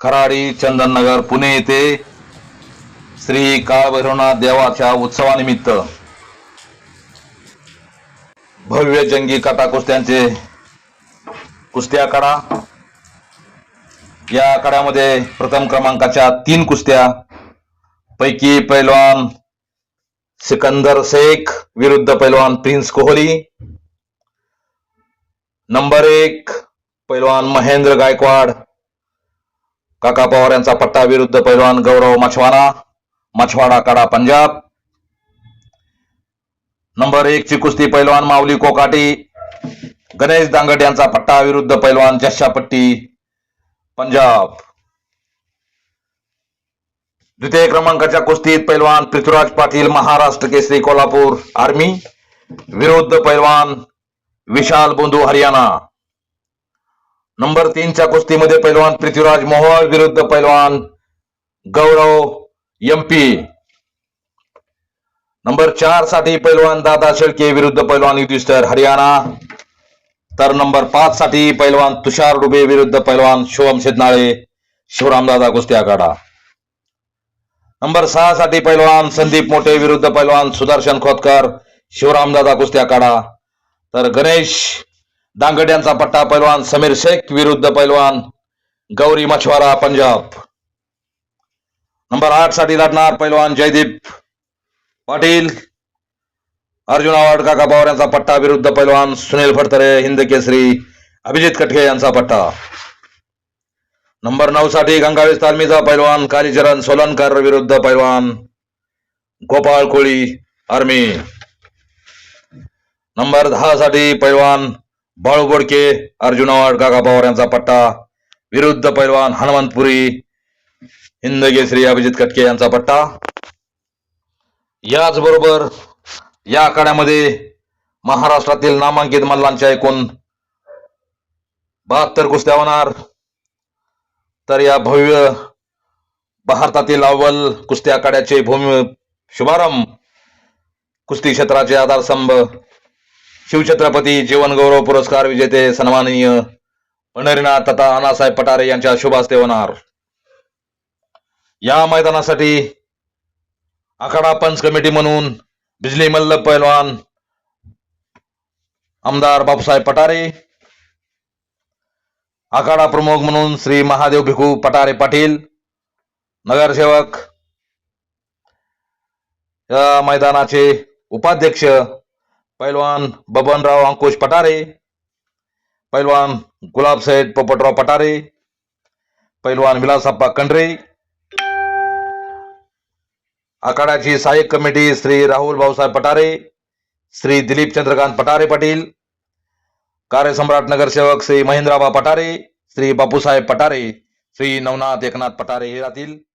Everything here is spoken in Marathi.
खराडी चंदननगर पुणे येथे श्री काळभैरवनाथ देवाच्या उत्सवानिमित्त भव्य जंगी कथा कुस्त्यांचे कुस्त्या कडा या कड्यामध्ये प्रथम क्रमांकाच्या तीन कुस्त्या. पैकी पैलवान सिकंदर शेख विरुद्ध पैलवान प्रिन्स कोहली. नंबर एक पैलवान महेंद्र गायकवाड काका पवार यांचा पट्टा विरुद्ध पैलवान गौरव मछवाना. मछवाडा कडा पंजाब. नंबर एक ची कुस्ती पैलवान माऊली कोकाटी. गणेश दांगट यांचा पट्टा विरुद्ध पैलवान जशापट्टी पंजाब. द्वितीय क्रमांकाच्या कुस्तीत पैलवान पृथ्वीराज पाटील महाराष्ट्र केसरी कोल्हापूर आर्मी. विरुद्ध पैलवान विशाल बोंधू हरियाणा. नंबर तीनच्या कुस्तीमध्ये पैलवान पृथ्वीराज मोहोळ विरुद्ध पैलवान गौरव एमपी नंबर चारसाठी पैलवान दादा शेळके विरुद्ध पैलवान युधिष्ठर हरियाणा. तर नंबर पाच साठी पैलवान तुषार डुबे विरुद्ध पैलवान शुभम शेदनाळे शिवरामदादा कुस्ती आखाडा. नंबर सहा साठी पैलवान संदीप मोठे विरुद्ध पैलवान सुदर्शन खोतकर शिवरामदादा कुस्ती आखाडा. तर गणेश दांगड पट्टा पैलवान समीर शेख विरुद्ध पैलवान गौरी मछवारा, पंजाब. नंबर आठ साठी लढणार पैलवान जयदीप पाटील. अर्जुन आवाड काका पवार पट्टा विरुद्ध पैलवान सुनील फडतरे, हिंद केसरी, अभिजित कटके पट्टा. नंबर नऊ साठी गंगावेश तालमीचा पैलवान कालीचरण सोलनकर विरुद्ध पैलवान गोपाळ कोळी, आर्मी. नंबर दहा साठी पैलवान बाळू बोडके अर्जुन आवाड काका पवार यांचा पट्टा विरुद्ध पैलवान हनुमंतपुरी हिंद अभिजित कटके यांचा पट्टा. याचबरोबर या आखाड्यामध्ये महाराष्ट्रातील नामांकित मल्लांच्या एकूण बहात्तर कुस्त्या होणार. तर या भव्य भारतातील अव्वल कुस्ती आखाड्याचे भूमी शुभारंभ कुस्ती क्षेत्राचे आधारस्तंभ शिवछत्रपती जीवन गौरव पुरस्कार विजेते सन्माननीय पंढरीनाथ तथा अण्णासाहेब पटारे यांच्या शुभ हस्ते होणार. या मैदानासाठी आखाडा पंच कमिटी म्हणून बिजली मल्ल पैलवान आमदार बापूसाहेब पटारे आखाडा प्रमुख म्हणून श्री महादेव भिकू पटारे पाटील नगरसेवक या मैदानाचे उपाध्यक्ष पैलवान बबनराव अंकुश पटारे पैलवान गुलाबसाहेब पोपटराव पटारे पैलवान विलासप्पा कंडरे आखाड्याची सहाय्यक कमिटी श्री राहुल भाऊसाहेब पटारे श्री दिलीप चंद्रकांत पटारे पाटील कार्यसम्राट नगरसेवक श्री महेंद्राबा पटारे श्री बापूसाहेब पटारे श्री नवनाथ एकनाथ पटारे हे राहतील.